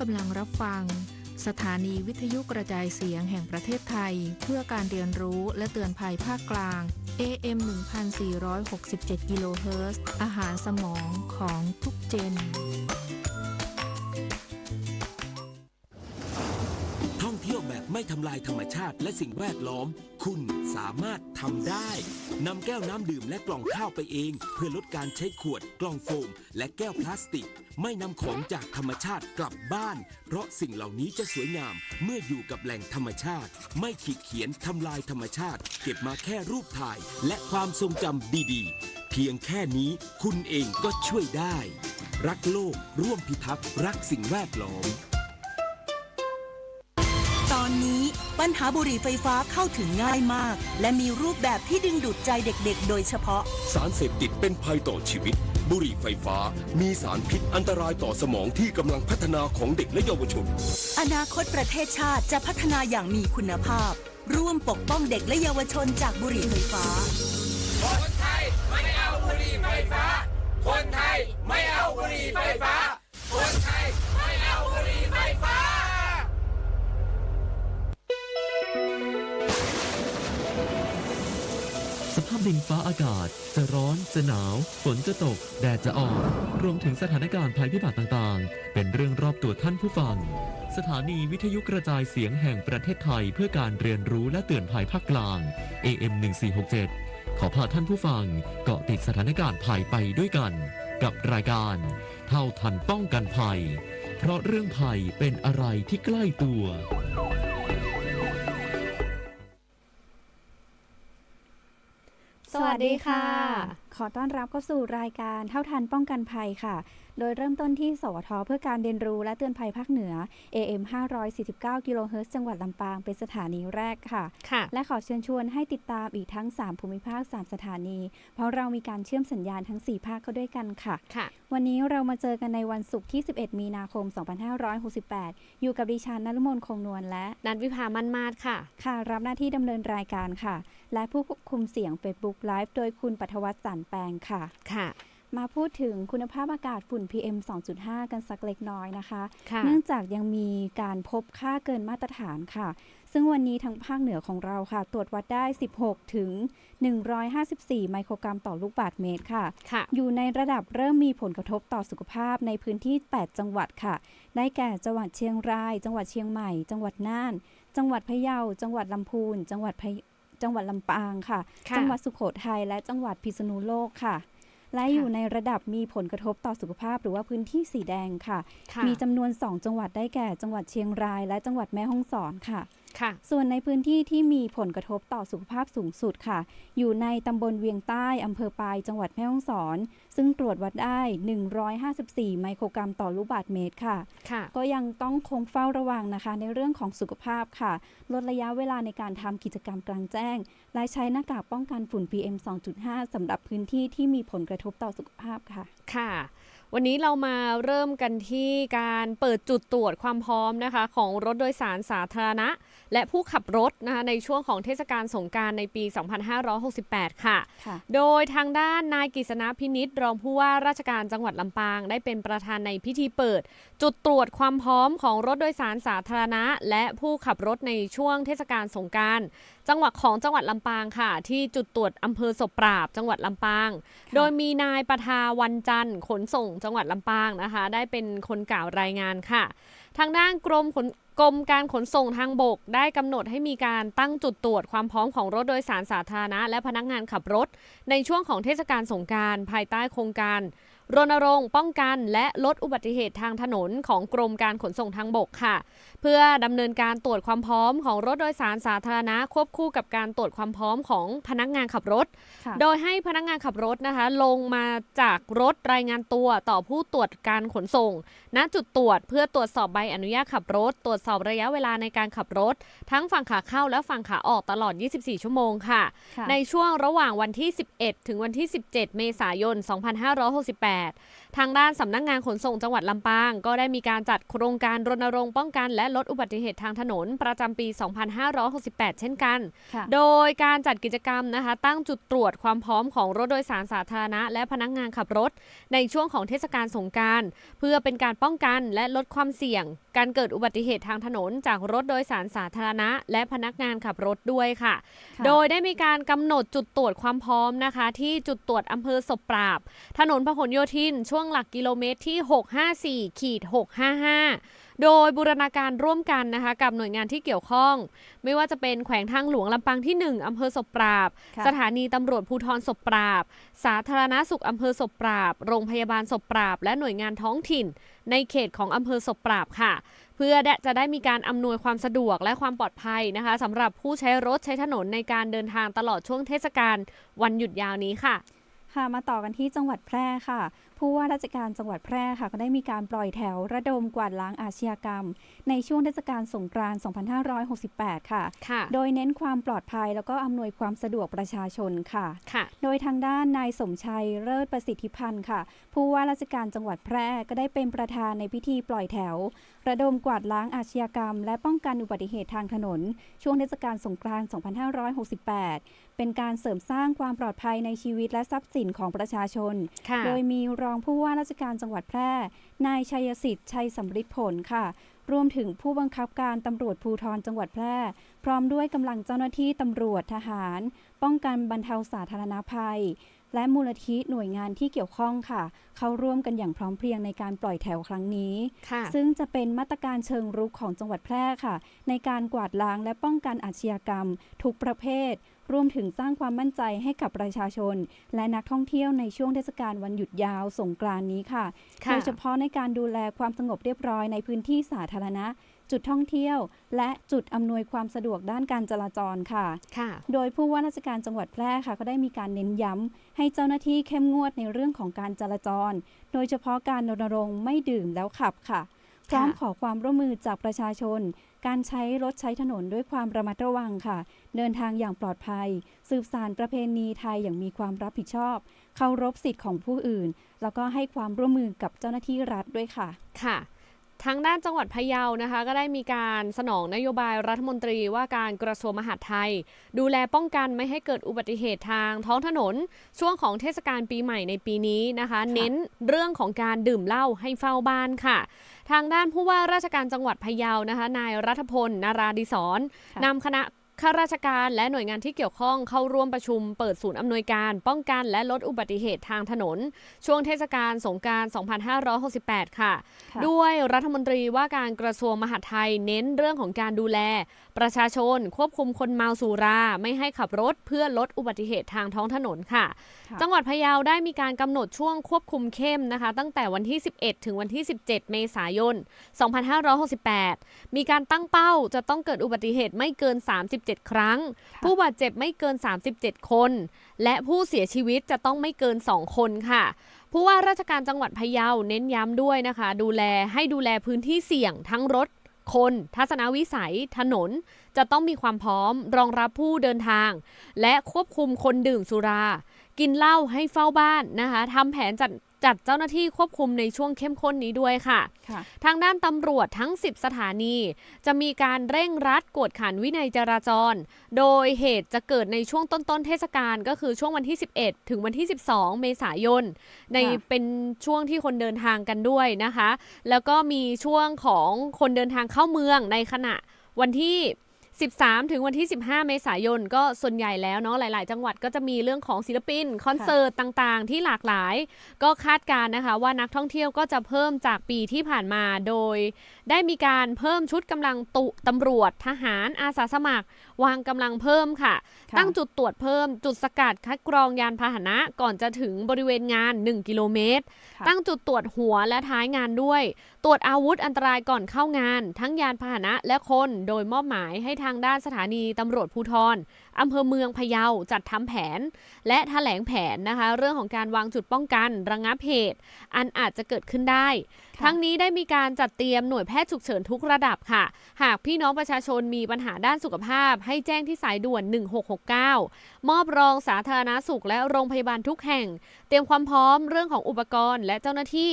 กำลังรับฟัง สถานีวิทยุกระจายเสียงแห่งประเทศไทย เพื่อการเรียนรู้และเตือนภัยภาคกลาง AM 1467 กิโลเฮิรตซ์อาหารสมองของทุกเจนำลายธรรมชาติและสิ่งแวดล้อม คุณสามารถทำได้นำแก้วน้ำดื่มและกล่องข้าวไปเอง เพื่อลดการใช้ขวด กล่องโฟม และแก้วพลาสติก ไม่นำของจากธรรมชาติกลับบ้าน เพราะสิ่งเหล่านี้จะสวยงามเมื่ออยู่กับแหล่งธรรมชาติ ไม่ขีดเขียนทำลายธรรมชาติ เก็บมาแค่รูปถ่าย และความทรงจำดีๆ เพียงแค่นี้คุณเองก็ช่วยได้ รักโลกร่วมพิทักษ์รักสิ่งแวดล้อม ปัญหาบุหรี่ไฟฟ้าเข้าถึงง่ายมาก และมีรูปแบบที่ดึงดูดใจเด็กๆ โดยเฉพาะ สารเสพติดเป็นภัยต่อชีวิต บุหรี่ไฟฟ้า มีสารพิษอันตรายต่อสมองที่กำลังพัฒนาของเด็กและเยาวชน อนาคตประเทศชาติจะพัฒนาอย่างมีคุณภาพ ร่วมปกป้องเด็กและเยาวชนจากบุหรี่ไฟฟ้า คนไทยไม่เอาบุหรี่ไฟฟ้า คนไทยไม่เอาบุหรี่ไฟฟ้า คนไทย สภาพดินฟ้าอากาศ จะร้อนจะหนาว ฝนจะตก แดดจะออก รวมถึงสถานการณ์ภัยพิบัติต่างๆ เป็นเรื่องรอบตัวท่านผู้ฟัง สถานีวิทยุกระจายเสียงแห่งประเทศไทยเพื่อการเรียนรู้และเตือนภัยภาคกลาง AM 1467ขอพาท่านผู้ฟังเกาะติดสถานการณ์ภัยไปด้วยกัน กับรายการ เท่าทันป้องกันภัย เพราะเรื่องภัยเป็นอะไรที่ใกล้ตัว วัสดีค่ะ ขอต้อนรับเข้าสู่รายการเท่าทันป้องกันภัยค่ะ โดยเริ่มต้นที่ สวท เพื่อการเรียนรู้และเตือนภัยภาคเหนือ AM 549 กิโลเฮิรตซ์จังหวัดลำปางเป็นสถานีแรกค่ะค่ะ และขอเชิญชวนให้ติดตามอีกทั้ง 3 ภูมิภาค 3 สถานี เพราะเรามีการเชื่อมสัญญาณทั้ง 4 ภาคเข้าด้วยกันค่ะ ค่ะ วันนี้เรามาเจอกันในวันศุกร์ที่ 11 มีนาคม 2568 อยู่กับดิฉันนฤมลคงนวลและนันวิภามันมาดค่ะ ค่ะ รับหน้าที่ดำเนินรายการค่ะ และผู้ควบคุมเสียง Facebook Live โดยคุณปัทวัฒน์สันแปลงค่ะค่ะ มาพูดถึงคุณภาพอากาศฝุ่น PM 2.5 กันสักเล็กน้อยนะคะค่ะเนื่องจากยังมีการพบค่าเกินมาตรฐานค่ะ ซึ่งวันนี้ทางภาคเหนือของเราค่ะ ตรวจวัดได้ 16 ถึง 154 ไมโครกรัมต่อลูกบาศก์เมตรค่ะค่ะอยู่ในระดับเริ่มมีผลกระทบต่อสุขภาพในพื้นที่ 8 จังหวัดค่ะ ได้แก่จังหวัดเชียงราย จังหวัดเชียงใหม่ จังหวัดน่าน จังหวัดพะเยา จังหวัดลำพูน จังหวัดพะ จังหวัดลำปางค่ะค่ะ จังหวัดสุโขทัยและจังหวัดพิษณุโลกค่ะ และค่ะอยู่ในระดับมีผลกระทบต่อสุขภาพหรือว่าพื้นที่สีแดงค่ะค่ะ มีจำนวน 2 จังหวัดได้แก่ จังหวัดเชียงราย และจังหวัดแม่ฮ่องสอนค่ะค่ะ ส่วนในพื้นที่ที่มีผลกระทบต่อสุขภาพสูงสุดค่ะ อยู่ในตำบลเวียงใต้อำเภอปายจังหวัดแม่ฮ่องสอน ซึ่งตรวจวัดได้ 154 ไมโครกรัมต่อลูกบาศก์เมตรค่ะค่ะก็ยังต้องคงเฝ้าระวังนะคะ ในเรื่องของสุขภาพค่ะ ลดระยะเวลาในการทำกิจกรรมกลางแจ้ง และใช้หน้ากากป้องกันฝุ่น PM 2.5สำหรับพื้นที่ที่มีผลกระทบต่อสุขภาพค่ะ ค่ะวันนี้เรามาเริ่มกันที่การเปิดจุดตรวจความพร้อมนะคะ ของรถโดยสารสาธารณะ และผู้ขับรถนะคะในช่วงของเทศกาลสงกรารในปี 2568ค่ะค่ะ โดยทางด้านนายกฤษณะพินิษรองผู้ว่าราชการจังหวัดลำปาง ได้เป็นประธานในพิธีเปิด จุดตรวจความพร้อมของรถโดยสารสาธารณะ และผู้ขับรถในช่วงเทศกาลสงกรารจังหวัดของจังหวัดลำปางค่ะ ที่จุดตรวจอำเภอศพปราบ จังหวัดลำปาง โดยมีนายประทาวันจันทร์ขนส่งจังหวัดลำปางนะคะ ได้เป็นคนกล่าวรายงานค่ะ ทางด้านกรมขน กรมการขนส่งทางบกได้กำหนดให้มีการตั้งจุดตรวจความพร้อมของรถโดยสารสาธารณะ และพนักงานขับรถ ในช่วงของเทศกาลสงการ ภายใต้โครงการ รณรงค์ป้องกันและลดอุบัติเหตุทางถนนของกรมการขนส่งทางบกค่ะ เพื่อดำเนินการตรวจความพร้อมของรถโดยสารสาธารณะควบคู่กับการตรวจความพร้อมของพนักงานขับรถค่ะโดยให้พนักงานขับรถนะคะ ลงมาจากรถรายงานตัวต่อผู้ตรวจการขนส่ง ณจุดตรวจเพื่อตรวจสอบใบอนุญาตขับรถ ตรวจสอบระยะเวลาในการขับรถ ทั้งฝั่งขาเข้าและฝั่งขาออกตลอด 24 ชั่วโมงค่ะค่ะในช่วงระหว่างวันที่ 11 ถึงวันที่ 17 เมษายน 2568 8 ทางด้านสำนักงานขนส่งจังหวัดลำปาง ก็ได้มีการจัดโครงการรณรงค์ป้องกัน และลดอุบัติเหตุทางถนน ประจำปี 2568 เช่นกันค่ะโดยการจัดกิจกรรมนะคะ ตั้งจุดตรวจความพร้อมของรถโดยสารสาธารณะ และพนักงานขับรถ ในช่วงของเทศกาลสงกรารเพื่อเป็นการป้องกันและลดความเสี่ยง การเกิดอุบัติเหตุทางถนน จากรถโดยสารสาธารณะ และพนักงานขับรถด้วยค่ะค่ะโดยได้มีการกำหนดจุดตรวจความพร้อมนะคะ ที่จุดตรวจอำเภอศพปราบ ถนนพหลโยธินช่วงหลักกิโลเมตรที่ 654ขีด655 โดยบูรณาการร่วมกันนะคะกับหน่วยงานที่เกี่ยวข้อง ไม่ว่าจะเป็นแขวงทางหลวงลำปางที่ 1 อำเภอศพปราบค่ะสถานีตำรวจภูธรศพปราบ สาธารณสุขอำเภอศพปราบ โรงพยาบาลศพปราบ และหน่วยงานท้องถิ่น ในเขตของอำเภอศพปราบค่ะ เพื่อจะได้มีการอำนวยความสะดวกและความปลอดภัยนะคะสำหรับผู้ใช้รถใช้ถนนในการเดินทางตลอดช่วงเทศกาลวันหยุดยาวนี้ค่ะค่ะมาต่อกันที่จังหวัดแพร่ค่ะผู้ว่าราชการจังหวัดแพร่ค่ะก็ได้มีการปล่อยแถวระดมกวาดล้างอาชญากรรม ในช่วงเทศกาลสงกรานต์ 2568 ค่ะค่ะโดยเน้นความปลอดภัยแล้วก็อำนวยความสะดวกประชาชนค่ะค่ะ โดยทางด้านนายสมชัยเลิศประสิทธิพันธ์ค่ะ ผู้ว่าราชการจังหวัดแพร่ก็ได้เป็นประธานในพิธีปล่อยแถว ระดมกวาดล้างอาชญากรรม และป้องกันอุบัติเหตุทางถนน ช่วงเทศกาลสงกรานต์ 2568 เป็นการเสริมสร้างความปลอดภัยในชีวิตและทรัพย์สินของประชาชนค่ะโดยมีรองผู้ว่าราชการจังหวัดแพร่ นายชัยสิทธิ์ชัยสำริดผลค่ะ รวมถึงผู้บังคับการตำรวจภูธรจังหวัดแพร่ พร้อมด้วยกำลังเจ้าหน้าที่ตำรวจทหาร ป้องกันบรรเทาสาธารณภัย และมูลนิธิหน่วยงานที่เกี่ยวข้องค่ะ เข้าร่วมกันอย่างพร้อมเพรียงในการปล่อยแถวครั้งนี้ค่ะซึ่งจะเป็นมาตรการเชิงรุกของจังหวัดแพร่ค่ะ ในการกวาดล้างและป้องกันอาชญากรรม ทุกประเภท รวมถึงสร้างความมั่นใจให้กับประชาชน และนักท่องเที่ยวในช่วงเทศกาลวันหยุดยาวสงกรานต์นี้ค่ะค่ะ โดยเฉพาะในการดูแลความสงบเรียบร้อยในพื้นที่สาธารณะจุดท่องเที่ยว และจุดอำนวยความสะดวกด้านการจราจรค่ะค่ะ โดยผู้ว่าราชการจังหวัดแพร่ค่ะ ก็ได้มีการเน้นย้ำให้เจ้าหน้าที่เข้มงวดในเรื่องของการจราจร โดยเฉพาะการรณรงค์ไม่ดื่มแล้วขับค่ะ พร้อมขอความร่วมมือจากประชาชน การใช้รถใช้ถนนด้วยความระมัดระวังค่ะ เดินทางอย่างปลอดภัย สืบสานประเพณีไทยอย่างมีความรับผิดชอบ เคารพสิทธิ์ของผู้อื่น แล้วก็ให้ความร่วมมือกับเจ้าหน้าที่รัฐด้วยค่ะ ค่ะ ทางด้านจังหวัดพะเยานะคะ ก็ได้มีการสนองนโยบายรัฐมนตรีว่าการกระทรวงมหาดไทย ดูแลป้องกันไม่ให้เกิดอุบัติเหตุทางท้องถนน ช่วงของเทศกาลปีใหม่ในปีนี้นะคะ เน้นเรื่องของการดื่มเหล้าให้เฝ้าบ้านค่ะ ทางด้านผู้ว่าราชการจังหวัดพะเยานะคะ นายรัฐพลนาราดิศรค่ะนำคณะ ข้าราชการและหน่วยงานที่เกี่ยวข้องเข้าร่วมประชุมเปิดศูนย์อำนวยการ ป้องกันและลดอุบัติเหตุทางถนน ช่วงเทศกาลสงกราร 2568ค่ะค่ะ ด้วยรัฐมนตรีว่าการกระทรวงมหาดไทยเน้นเรื่องของการดูแล ประชาชนควบคุมคนเมาสุราไม่ให้ขับรถเพื่อลดอุบัติเหตุทางท้องถนนค่ะค่ะ จังหวัดพะเยาได้มีการกำหนดช่วงควบคุมเข้มนะคะ ตั้งแต่วันที่ 11 ถึงวันที่ 17 เมษายน 2568 มีการตั้งเป้าจะต้องเกิดอุบัติเหตุไม่เกิน37 ครั้ง ผู้บาดเจ็บไม่เกิน 37 คน และผู้เสียชีวิตจะต้องไม่เกิน 2 คนค่ะผู้ว่าราชการจังหวัดพะเยาเน้นย้ำด้วยนะคะ ดูแลให้ดูแลพื้นที่เสี่ยงทั้งรถ คน ทัศนวิสัย ถนน จะต้องมีความพร้อม รองรับผู้เดินทาง และควบคุมคนดื่มสุรา กินเหล้าให้เฝ้าบ้านนะคะทำแผนจัด จัดเจ้าหน้าที่ควบคุมในช่วงเข้มข้นนี้ด้วยค่ะค่ะ ทางด้านตำรวจทั้ง 10 สถานี จะมีการเร่งรัดกวดขันวินัยจราจร โดยเหตุจะเกิดในช่วงต้นๆเทศกาลก็คือช่วงวันที่ 11 ถึงวันที่ 12 เมษายน ในค่ะเป็นช่วงที่คนเดินทางกันด้วยนะคะ แล้วก็มีช่วงของคนเดินทางเข้าเมืองในขณะวันที่ 13 ถึงวันที่ 15 เมษายนก็ส่วนใหญ่แล้วเนาะหลาย ๆ จังหวัดก็จะมีเรื่องของศิลปิน คอนเสิร์ตต่าง ๆ ที่หลากหลาย ก็คาดการณ์นะคะว่านักท่องเที่ยวก็จะเพิ่มจากปีที่ผ่านมาโดย ได้มีการเพิ่มชุดกำลังตุตำรวจทหารอาสาสมัคร วางกำลังเพิ่มค่ะค่ะตั้งจุดตรวจเพิ่ม จุดสกัดคัดกรองยานพาหนะก่อนจะถึงบริเวณงาน 1 กิโลเมตรค่ะตั้งจุดตรวจหัวและท้ายงานด้วย ตรวจอาวุธอันตรายก่อนเข้างาน ทั้งยานพาหนะและคน โดยมอบหมายให้ทางด้านสถานีตำรวจภูธร อำเภอเมืองพะเยาจัดทำแผน และแถลงแผนนะคะ เรื่องของการวางจุดป้องกัน ระงับเหตุ อันอาจจะเกิดขึ้นได้ค่ะทั้งนี้ได้มีการจัดเตรียมหน่วยแพทย์ฉุกเฉินทุกระดับค่ะ หากพี่น้องประชาชนมีปัญหาด้านสุขภาพ ให้แจ้งที่สายด่วน 1669 มอบรองสาธารณาสุขและโรงพยาบาลทุกแห่ง เตรียมความพร้อมเรื่องของอุปกรณ์และเจ้าหน้าที่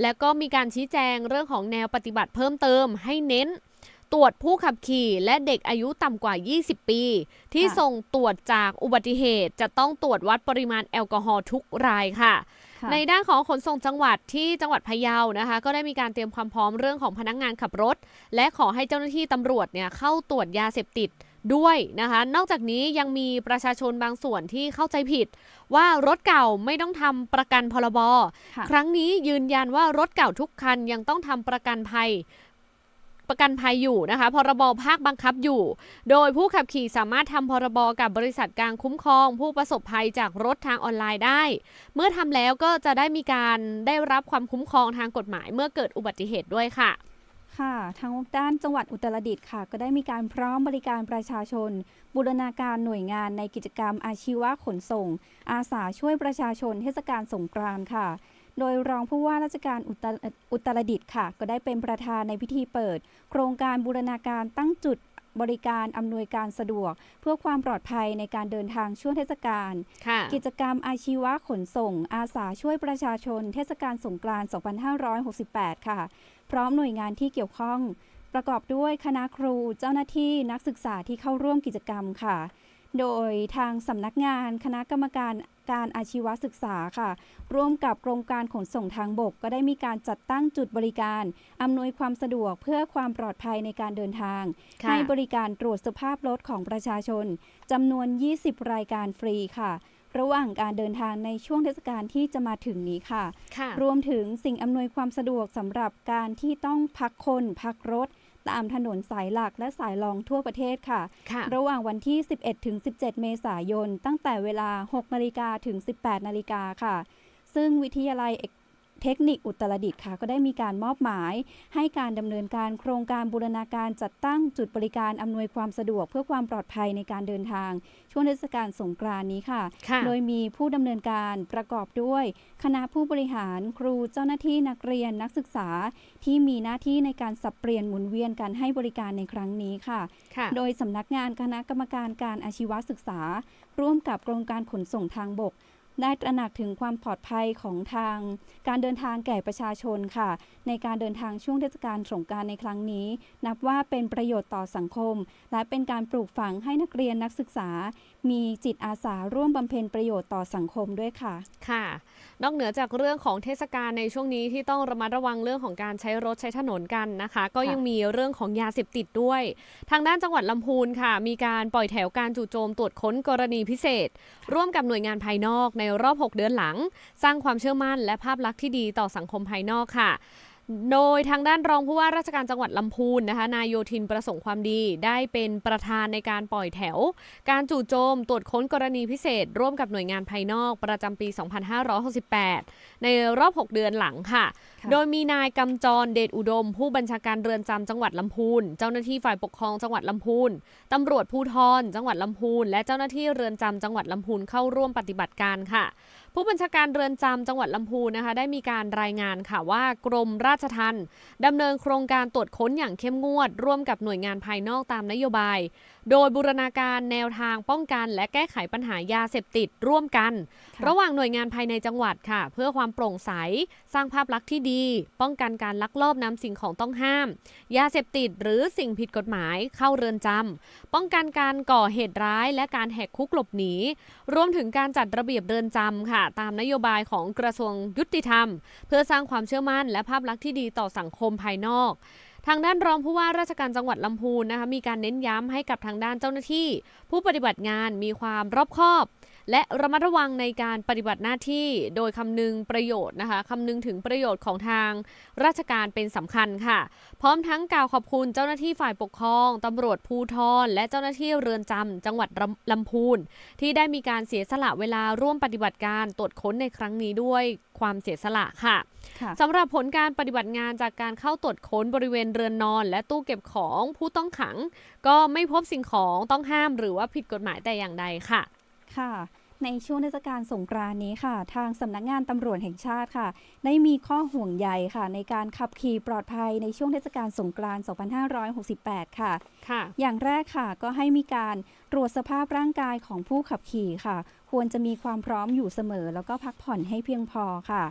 และก็มีการชี้แจงเรื่องของแนวปฏิบัติเพิ่มเติมให้เน้น ตรวจผู้ขับขี่และเด็กอายุต่ำกว่า 20 ปี ที่ค่ะส่งตรวจจากอุบัติเหตุ จะต้องตรวจวัดปริมาณแอลกอฮอล์ทุกรายค่ะค่ะ ในด้านของขนส่งจังหวัดที่จังหวัดพะเยานะคะ ก็ได้มีการเตรียมความพร้อมเรื่องของพนักงานขับรถ และขอให้เจ้าหน้าที่ตำรวจเนี่ยเข้าตรวจยาเสพติดด้วยนะคะ นอกจากนี้ยังมีประชาชนบางส่วนที่เข้าใจผิด ว่ารถเก่าไม่ต้องทำประกันพรบค่ะครั้งนี้ยืนยันว่ารถเก่าทุกคันยังต้องทำประกันภัย ประกันภัยอยู่นะคะพรบภาคบังคับอยู่ โดยผู้ขับขี่สามารถทำพรบกับบริษัทกลางคุ้มครอง ผู้ประสบภัยจากรถทางออนไลน์ได้ เมื่อทำแล้วก็จะได้มีการได้รับความคุ้มครองทางกฎหมายเมื่อเกิดอุบัติเหตุด้วยค่ะ ค่ะ ทางด้านจังหวัดอุตรดิตถ์ค่ะ ก็ได้มีการพร้อมบริการประชาชน บูรณาการหน่วยงานในกิจกรรมอาชีวะขนส่ง อาสาช่วยประชาชนเทศกาลสงกรานต์ค่ะ โดยรองผู้ว่าราชการอุตรอุตรดิตถ์ค่ะ ก็ได้เป็นประธานในพิธีเปิด โครงการบูรณาการตั้งจุดบริการอำนวยการสะดวก เพื่อความปลอดภัยในการเดินทางช่วงเทศกาลค่ะกิจกรรมอาชีวะขนส่ง อาสาช่วยประชาชน เทศกาลสงกรานต์ 2568 ค่ะ พร้อมหน่วยงานที่เกี่ยวข้อง ประกอบด้วยคณะครูเจ้าหน้าที่นักศึกษาที่เข้าร่วมกิจกรรมค่ะ โดยทางสำนักงานคณะกรรมการการอาชีวศึกษาค่ะ ร่วมกับกรมการขนส่งทางบก ก็ได้มีการจัดตั้งจุดบริการ อำนวยความสะดวกเพื่อความปลอดภัยในการเดินทางค่ะให้บริการตรวจสภาพรถของประชาชนจำนวน 20 รายการฟรีค่ะ ระหว่างการเดินทางในช่วงเทศกาลที่จะมาถึงนี้ค่ะค่ะ รวมถึงสิ่งอำนวยความสะดวกสำหรับการที่ต้องพักคนพักรถ ตามถนนสายหลักและสายรองทั่วประเทศค่ะค่ะระหว่างวันที่ 11 ถึง 17 เมษายน ตั้งแต่เวลา 6 นาฬิกาถึง 18 นาฬิกาค่ะ ซึ่งวิทยาลัยเอก เทคนิคอุตรดิตถ์ค่ะก็ได้มีการมอบหมาย ให้การดำเนินการโครงการบูรณาการจัดตั้งจุดบริการอำนวยความสะดวกเพื่อความปลอดภัยในการเดินทาง ช่วงเทศกาลสงกรานต์นี้ค่ะค่ะ โดยมีผู้ดำเนินการประกอบด้วย คณะผู้บริหารครูเจ้าหน้าที่นักเรียนนักศึกษาที่มีหน้าที่ในการสับเปลี่ยนหมุนเวียนการให้บริการในครั้งนี้ค่ะค่ะโดยสำนักงานคณะกรรมการการอาชีวศึกษา ร่วมกับกรมการขนส่งทางบก ได้ตระหนักถึงความปลอดภัยของทาง การเดินทางแก่ประชาชนค่ะ ในการเดินทางช่วงเทศกาลสงการในครั้งนี้ นับว่าเป็นประโยชน์ต่อสังคม และเป็นการปลูกฝังให้นักเรียนนักศึกษา มีจิตอาสาร่วมบำเพ็ญประโยชน์ต่อสังคมด้วยค่ะค่ะ นอกเหนือจากเรื่องของเทศกาลในช่วงนี้ที่ต้องระมัดระวังเรื่องของการใช้รถใช้ถนนกันนะคะ ก็ยังมีเรื่องของยาเสพติดด้วย ทางด้านจังหวัดลำพูนค่ะ มีการปล่อยแถวการจู่โจมตรวจค้นกรณีพิเศษ ร่วมกับหน่วยงานภายนอกในรอบ 6 เดือนหลัง สร้างความเชื่อมั่นและภาพลักษณ์ที่ดีต่อสังคมภายนอกค่ะ โดยทางด้านรองผู้ว่าราชการจังหวัดลำพูนนะคะนายโยธินประสงค์ความดีได้เป็นประธานในการปล่อยแถว การจู่โจมตรวจค้นกรณีพิเศษ ร่วมกับหน่วยงานภายนอกประจำปี 2568 ในรอบ 6 เดือนหลังค่ะค่ะโดยมีนายกำจรเดชอุดม ผู้บัญชาการเรือนจำจังหวัดลำพูน เจ้าหน้าที่ฝ่ายปกครองจังหวัดลำพูนตำรวจภูธรจังหวัดลำพูน และเจ้าหน้าที่เรือนจำจังหวัดลำพูนเข้าร่วมปฏิบัติการค่ะ ผู้บัญชาการเรือนจำจังหวัดลำพูนนะคะ ได้มีการรายงานค่ะว่ากรมราชทัณฑ์ดำเนินโครงการตรวจค้นอย่างเข้มงวด ร่วมกับหน่วยงานภายนอกตามนโยบาย โดยบูรณาการแนวทางป้องกันและแก้ไขปัญหายาเสพติดร่วมกันค่ะระหว่างหน่วยงานภายในจังหวัดค่ะ เพื่อความโปร่งใส สร้างภาพลักษณ์ที่ดี ป้องกันการลักลอบนำสิ่งของต้องห้าม ยาเสพติดหรือสิ่งผิดกฎหมายเข้าเรือนจำป้องกันการก่อเหตุร้ายและการแหกคุกหลบหนีรวมถึงการจัดระเบียบเรือนจำค่ะ ตามนโยบายของกระทรวงยุติธรรม เพื่อสร้างความเชื่อมั่นและภาพลักษณ์ที่ดีต่อสังคมภายนอก ทางด้านรองผู้ว่าราชการจังหวัดลำพูนนะคะมีการเน้นย้ำให้กับทางด้านเจ้าหน้าที่ ผู้ปฏิบัติงานมีความรอบคอบ และระมัดระวังในการปฏิบัติหน้าที่โดยคำนึงประโยชน์นะคะคำนึงถึงประโยชน์ของทางราชการเป็นสำคัญค่ะ พร้อมทั้งกล่าวขอบคุณเจ้าหน้าที่ฝ่ายปกครองตำรวจภูทรและเจ้าหน้าที่เรือนจำจังหวัดลำลำพูนที่ได้มีการเสียสละเวลาร่วมปฏิบัติการตรวจค้นในครั้งนี้ด้วยความเสียสละค่ะค่ะสำหรับผลการปฏิบัติงานจากการเข้าตรวจค้นบริเวณเรือนนอน และตู้เก็บของผู้ต้องขัง ก็ไม่พบสิ่งของต้องห้ามหรือว่าผิดกฎหมายแต่อย่างใดค่ะ ค่ะ ในช่วงเทศกาลสงกรานต์นี้ค่ะ ทางสำนักงานตำรวจแห่งชาติค่ะ ได้มีข้อห่วงใยค่ะ ในการขับขี่ปลอดภัยในช่วงเทศกาลสงกรานต์ 2568 ค่ะ ค่ะ อย่างแรกค่ะก็ให้มีการตรวจสภาพร่างกายของผู้ขับขี่ค่ะ ควรจะมีความพร้อมอยู่เสมอ แล้วก็พักผ่อนให้เพียงพอค่ะ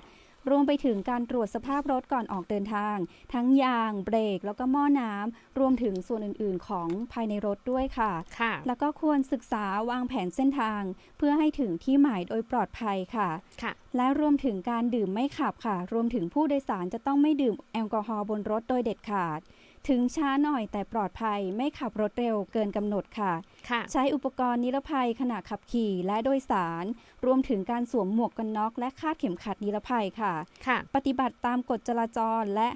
รวมไปถึงการตรวจสภาพรถก่อนออกเดินทาง ทั้งยาง เบรก แล้วก็หม้อน้ำรวมถึงส่วนอื่น ๆ ของภายในรถด้วยค่ะค่ะ แล้วก็ควรศึกษาวางแผนเส้นทาง เพื่อให้ถึงที่หมายโดยปลอดภัยค่ะค่ะ และรวมถึงการดื่มไม่ขับค่ะ รวมถึงผู้โดยสารจะต้องไม่ดื่มแอลกอฮอล์บนรถโดยเด็ดขาด ถึงช้าหน่อยแต่ปลอดภัยไม่ขับรถเร็วเกินกำหนดค่ะค่ะ ใช้อุปกรณ์นิรภัยขณะขับขี่และโดยสาร รวมถึงการสวมหมวกกันน็อก และคาดเข็มขัดนิรภัยค่ะค่ะปฏิบัติตามกฎจราจรและ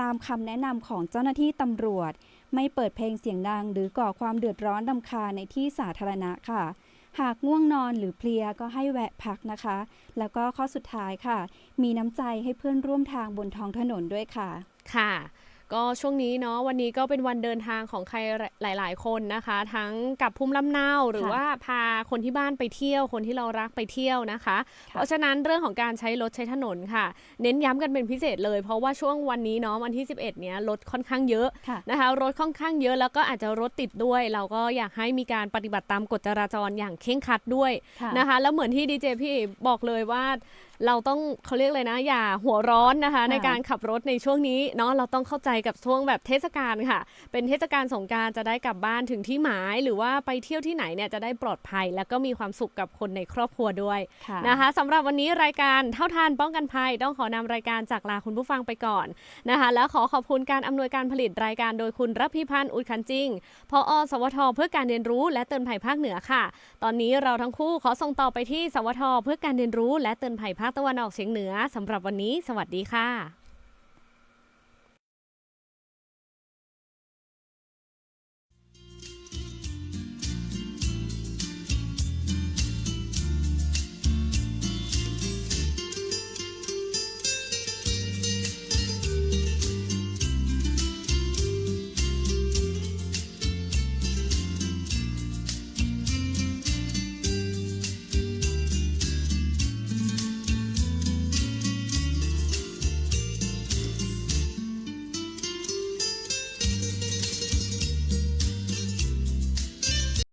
ตามคำแนะนำของเจ้าหน้าที่ตำรวจ ไม่เปิดเพลงเสียงดัง หรือก่อความเดือดร้อนดำคาญในที่สาธารณะค่ะหากง่วงนอนหรือเพลียก็ให้แวะพักนะคะ แล้วก็ข้อสุดท้ายค่ะ มีน้ำใจให้เพื่อนร่วมทางบนท้องถนนด้วยค่ะ ค่ะ ก็ช่วงนี้เนาะวันนี้ก็เป็นวันเดินทางของใครหลาย ๆ คนนะคะ ทั้งกลับภูมิลำเนาหรือค่ะว่าพาคนที่บ้านไปเที่ยว คนที่เรารักไปเที่ยวนะคะ เพราะฉะนั้นเรื่องของการใช้รถใช้ถนนค่ะ เน้นย้ำกันเป็นพิเศษเลย เพราะว่าช่วงวันนี้เนาะวันที่ 11 เนี้ยรถค่อนข้างเยอะค่ะนะคะรถค่อนข้างเยอะแล้วก็อาจจะรถติดด้วย เราก็อยากให้มีการปฏิบัติตามกฎจราจรอย่างเคร่งครัดด้วยค่ะนะคะ แล้วเหมือนที่ดีเจพี่บอกเลยว่า เราต้องเขาเรียกเลยนะ อย่าหัวร้อนนะคะค่ะในการขับรถในช่วงนี้เนาะเราต้องเข้าใจกับช่วงแบบเทศกาลค่ะ เป็นเทศกาลสงกรารจะได้กลับบ้านถึงที่หมาย หรือว่าไปเที่ยวที่ไหนเนี่ยจะได้ปลอดภัย แล้วก็มีความสุขกับคนในครอบครัวด้วยค่ะนะคะสำหรับวันนี้รายการเท่าทานป้องกันภัย ต้องขอนำรายการจากลาคุณผู้ฟังไปก่อนนะคะ แล้วขอขอบคุณการอำนวยการผลิตรายการโดยคุณรับพิพันธ์อุดขันจริงพอสวทเพื่อการเรียนรู้และเตือนภัยภาคเหนือค่ะ ตอนนี้เราทั้งคู่ขอส่งต่อไปที่สวทเพื่อการเรียนรู้และเตือนภัยภาคตะวันออกเฉียงเหนือสำหรับวันนี้ สวัสดีค่ะ